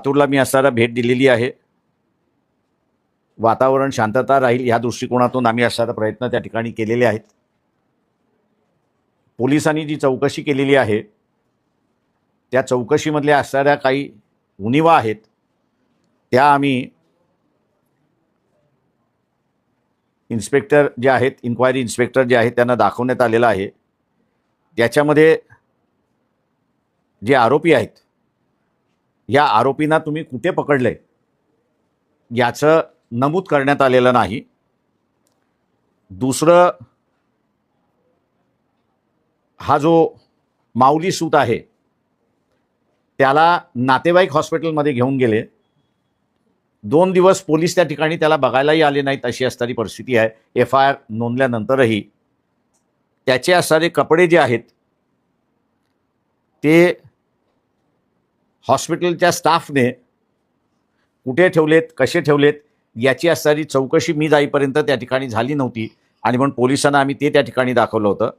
लातूरला मी असताना भेट दिलेली आहे. वातावरण शांतता राहील ह्या दृष्टिकोनातून आम्ही असणारा प्रयत्न त्या ठिकाणी केलेले आहेत. पोलिसांनी जी चौकशी केलेली आहे त्या चौकशीमधल्या असणाऱ्या काही उनिवा आहेत त्या आम्ही इन्स्पेक्टर जे आहेत इन्क्वायरी इन्स्पेक्टर जे आहेत त्यांना दाखवण्यात आलेलं आहे. त्याच्यामध्ये जे आरोपी आहेत या आरोपींना तुम्ही कुठे पकडले? याचं नमूद करण्यात आलेलं नाही. दुसरं हा जो माऊली सूत आहे त्याला नातेवाईक हॉस्पिटलमध्ये घेऊन गेले. दोन दिवस पोलीस त्या ठिकाणी त्याला बघायलाही आले नाहीत अशी असणारी परिस्थिती आहे. एफ आय आर नोंदल्यानंतरही त्याचे असणारे कपडे जे आहेत ते हॉस्पिटलच्या स्टाफने कुठे ठेवलेत कसे ठेवलेत याची असणारी चौकशी मी जाईपर्यंत त्या ठिकाणी झाली नव्हती. आणि म्हणून पोलिसांना आम्ही ते त्या ठिकाणी दाखवलं होतं.